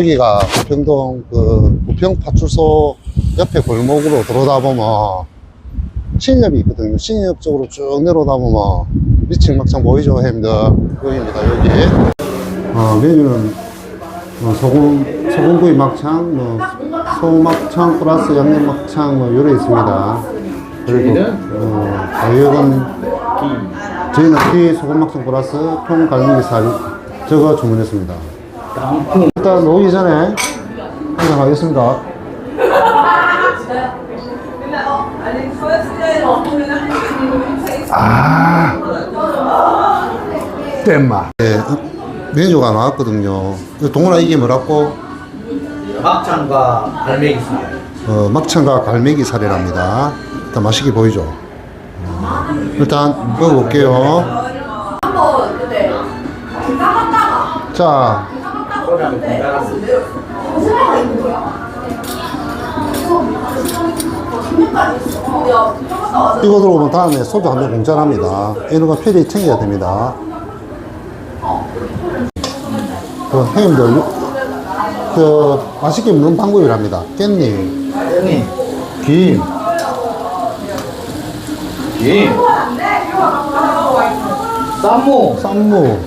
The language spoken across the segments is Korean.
여기가 부평동 그 부평 파출소 옆에 골목으로 들어오다 보면 신협이 있거든요. 신협 쪽으로 쭉 내려오다 보면 미층 막창 보이죠, 형님들? 여기입니다, 여기. 어, 메뉴는 어, 소금, 소금구이 막창, 뭐, 소막창 플러스 양념 막창, 뭐, 요래 있습니다. 그리고, 어, 가격은, 저희는 튀 소금 막창 플러스 통 갈매기살 저거 주문했습니다. 일단 오기 전에 한잔 하겠습니다. 아, 땜맛. 네, 메뉴가 나왔거든요. 동훈아 이게 뭐라고? 막창과 갈매기 살 어, 막창과 갈매기 살이랍니다. 일단 맛있게 보이죠? 어, 일단 먹어볼게요. 자, 소리 한번 분갈아서 이거 들어오면 다음에 소주 한 병 공짜랍니다. 이런 거 필히 챙겨야 됩니다. 그 형님들, 그 맛있게 먹는 방법이랍니다. 깻잎, 형님 김, 예 쌈무. 쌈무,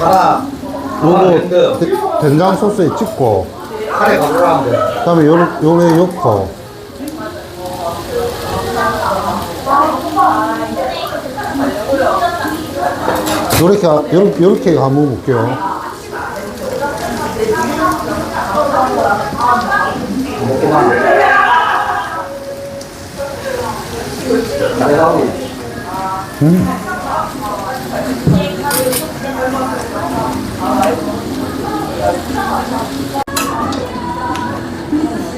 하나 요거 데- 된장 소스에 찍고, 카레 가져가는데 그 다음에 요, 요래 넣고, 요렇게, 요렇게, 요렇게 한번 볼게요. 나오고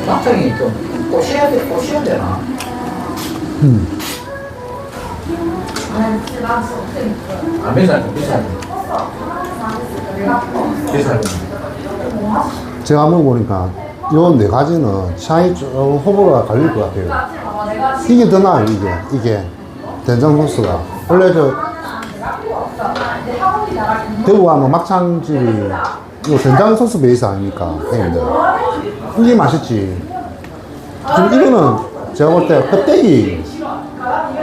막창이 좀 꼬셔야 돼 꼬셔야 되나 아메산 좀 비싸네 비싸네 제가 한번 보니까 요 네 가지는 차이 좀 호불호가 갈릴 것 같아요. 이게 더 나아요, 이게. 이게. 된장 소스가. 원래 저, 대구 가면 막창집이 요 된장 소스 베이스 아닙니까? 형님들. 이게 맛있지. 지금 이거는 제가 볼 때 껍데기,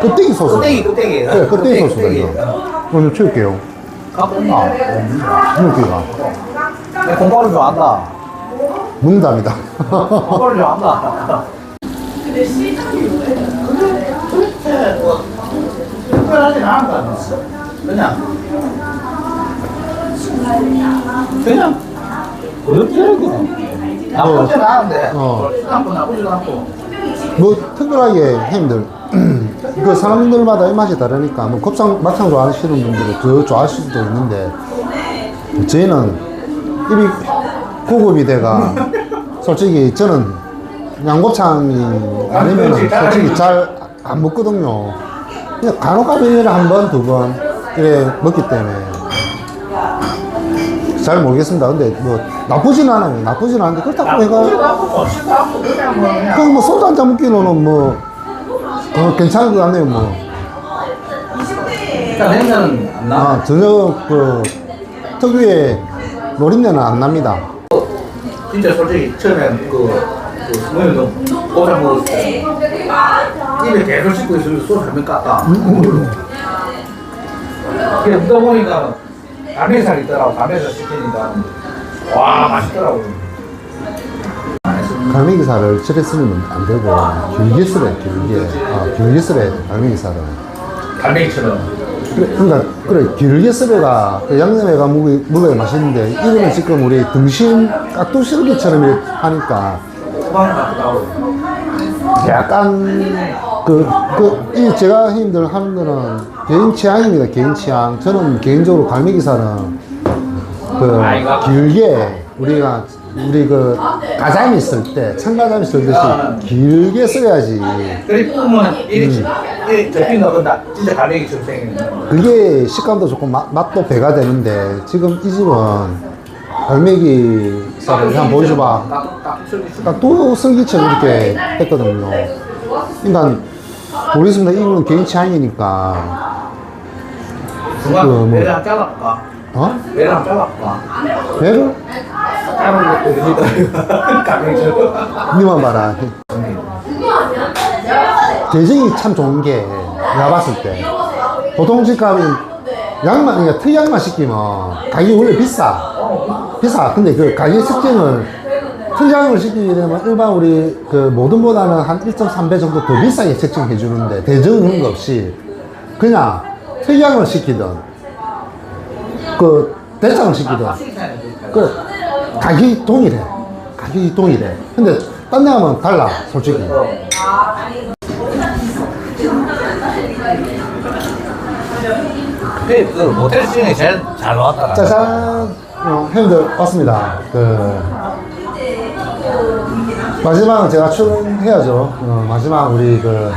껍데기 소스. 껍데기 껍데기 네, 껍데기 소스다, 이거. 오늘 치울게요. 갖고 온나 이렇게가. 내 공부를 좋아한다 농담이다. 공부를 좋아한다 근데 뭐 특별하진 않은 거 같아 그냥 그냥 그렇게 그 냥 나쁘진 않은데. 어. 나쁘 나쁘지도 않고. 뭐 특별하게 형님들 그 사람들마다 입맛이 다르니까 뭐 곱창 막창 좋아하시는 분들은 더 좋아하실 수도 있는데 저희는 입이 고급이 돼가 솔직히 저는 양곱창이 아니면 솔직히 잘 안 먹거든요. 그냥 간혹 가면 한 번, 두 번 이래 먹기 때문에 잘 모르겠습니다 근데 뭐 나쁘진 않아요 나쁘진 않은데 그렇다고 해가 그냥 뭐 그냥 그뭐 소주 한잔 먹기로는 뭐 어, 괜찮은 것 같네요 뭐. 일단 냄새는 안 나. 아 전혀 그 특유의 노린내는 안 납니다. 진짜 솔직히 처음에 그, 그 스모일도 고장 먹었을 때 입에 계속 씹고 있으면 소리 한번 깠다. 그게 먹다 보니까 담배살 있더라고. 담배살 시키니까 와 맛있더라고. 갈매기살을 칠해 쓰면 안 되고 길게 쓰래 길게. 아 길게 쓰래 갈매기살은. 담배처럼. 그래, 그러니까 그래 길게 쓰래가 그 양념에가 먹이 먹어야 맛있는데 이거는 지금 우리 등심 깍두실기처럼 이렇게 하니까. 약간 그, 그, 이 제가 형님들 하는 거는 개인 취향입니다. 개인 취향. 저는 개인적으로 갈매기살은 그 길게 우리가 우리 그 가자미 쓸 때, 청가자미 쓸듯이 길게 써야지. 이리 이. 진짜 생기는. 그게 식감도 좋고 맛, 맛도 배가 되는데 지금 이 집은 갈매기 살을 한번 보여줘봐. 딱딱 소리 수. 그러니까 또 슬기처럼 이렇게 했거든요. 그러니까 모르겠습니다. 이거는 개인 취향이니까. 중간 그 뭐- 내가 잘라볼까? 어? 배를 한번 잡아봐. 배를? 잡으면 됩니다. 가명처럼. 니만 봐라. 대정이 참 좋은 게, 내가 봤을 때. 보통 집값이 양만, 그러니까 특양만 시키면 가격이 원래 비싸. 비싸. 근데 그 가격 측정을, 특양을 시키게 되면 일반 우리 그 모든보다는 한 1.3배 정도 더 비싸게 책정해 주는데, 대정은 그런 거 없이, 그냥 특양을 시키든, 그, 대장을 시키든, 그 가격이 동일해. 가격이 동일해. 근데 딴 데 가면 달라, 솔직히. 그, 그 모텔 중에 제일 잘 나왔다. 짜잔! 어, 형님들 왔습니다. 그 마지막은 제가 출연해야죠. 어, 마지막 우리 그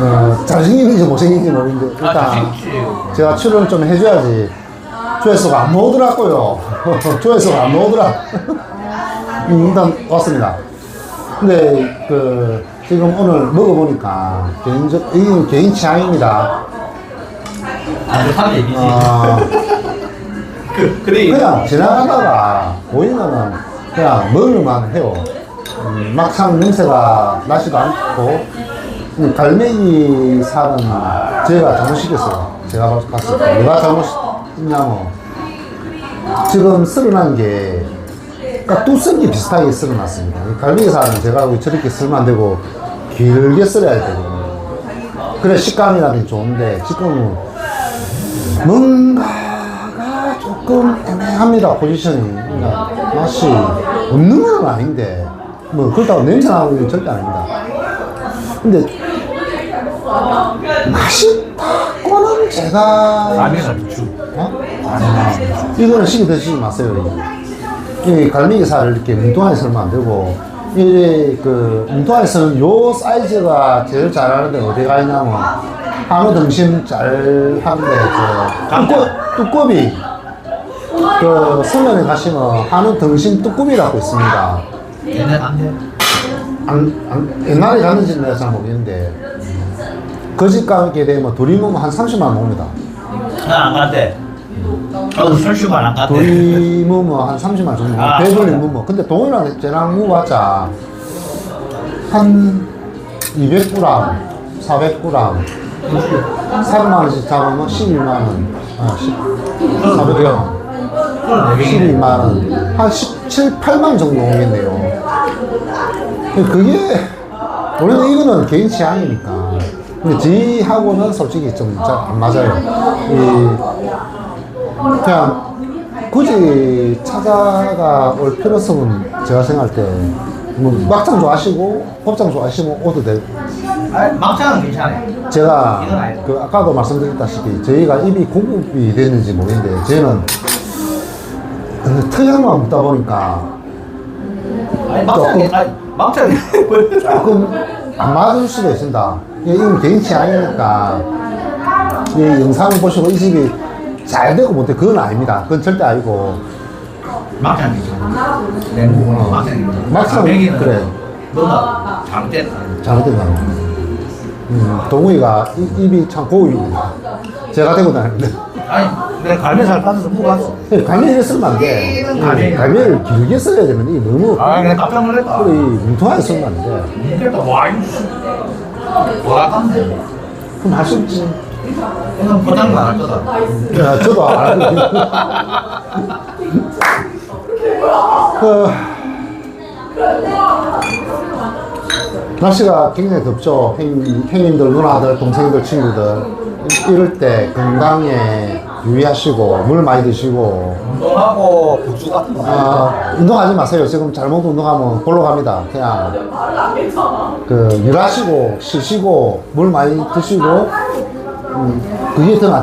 어, 잘생긴지 못생긴지 모르는데 아, 일단. 제가 출연 좀 해줘야지. 조회수가 안 나오더라고요. 조회수가 안 나오더라. 음, 일단 왔습니다. 근데 그 지금 오늘 먹어보니까 개인적 이건 개인 취향입니다. 안 좋다는 얘기지. 아, 그, 그래. 그냥 지나가다가 보이면은 그냥 먹을만 해요. 음, 막상 냄새가 나지도 않고 음, 갈매기 살은 제가 잘못시켰어요. 제가 봤을 때 누가 잘못했냐면 지금 쓸어난 게 그러니까 뚜껑이 비슷하게 쓸어놨습니다. 이 갈매기 살은 제가 저렇게 쓸면 안 되고 길게 썰어야 되거든요. 그래 식감이라든지 좋은데 지금은 뭔가가 조금 애매합니다 포지션이 그러니까 맛이 없는 건 아닌데 뭐 그렇다고 냄새 나는 건 절대 아닙니다 근데 맛있다고는 제가. 어? 이거는 시기 드시지 마세요 이 갈매기 살을 이렇게 뭉뚱하게 썰면 안 되고. 이그 뭉뚱하게 썰는 요 사이즈가 제일 잘하는데 어디가 있냐면 한우 등심 잘 하는데 그 두꺼, 두꺼비. 그 서면에 가시면 한우 등심 뚜꾸미라고 있습니다. 돼. 안, 안, 옛날에 갔는지는 내가 잘 모르겠는데 그집 가게 되면 둘이 먹으면 한 30만 원 옵니다 나안 간대. 저도 설슈만 안 간대. 둘이 먹으면 한 30만 원 정도 아, 배불리. 먹으면 근데 동이랑 쟤랑 먹어봤자 한 200g 400g 3만 원씩 잡으면 12만 원 아, 10, 400g 그건 내 얘기네. 12만 원, 한 17, 8만 원 정도 오겠네요. 그게, 원래는 이거는 개인 취향이니까. 근데 지하고는 솔직히 좀잘안 맞아요. 이, 그냥 굳이 찾아가 올 필요성은 제가 생각할 때, 뭐, 막장 좋아하시고, 곱창 좋아하시면 오도 되고, 아니, 막창은 괜찮아. 제가. 그 아까도 말씀드렸다시피 저희가 입이 고급이 됐는지 모르겠는데 저희는 그 특양만 먹다 보니까 아니, 조금- 아니, 막창이. 조금 안 맞을 수도 있습니다. 이건 개인 취향이니까 이 영상을 보시고 이 집이 잘 되고 못해 그건 아닙니다. 그건 절대 아니고. 냉국은 막창 괜찮아. 막창, 갈매기는 그래. 너가 잘못됐다. 잘못된 거 아닙니다. 음, 동우이가 이- 입이 참 고입니다. 제가 되고 다니는데 아니, 내가 갈매살 따서 먹어봤어. 갈매기를 쓰면 안 돼. 갈매기. 갈매기를 길게 써야 되는데 이게 너무 아, 그냥 깜짝 놀랐다. 그래, 뭉통하게 쓰면 안 돼. 이게 또 와, 이씨. 깐데? 그럼 하실지. 이건 포장도 안할 거다. 야, 저도 알거든요. 그, 날씨가 굉장히 덥죠. 형님, 형님들, 누나들, 동생들, 친구들. 이럴 때 건강에 유의하시고, 물 많이 드시고, 운동하고 국수 같은 거. 아, 운동하지 마세요. 지금 잘못 운동하면 골로 갑니다. 그냥, 그, 일하시고, 쉬시고, 물 많이 드시고, 음, 그게 더 낫지.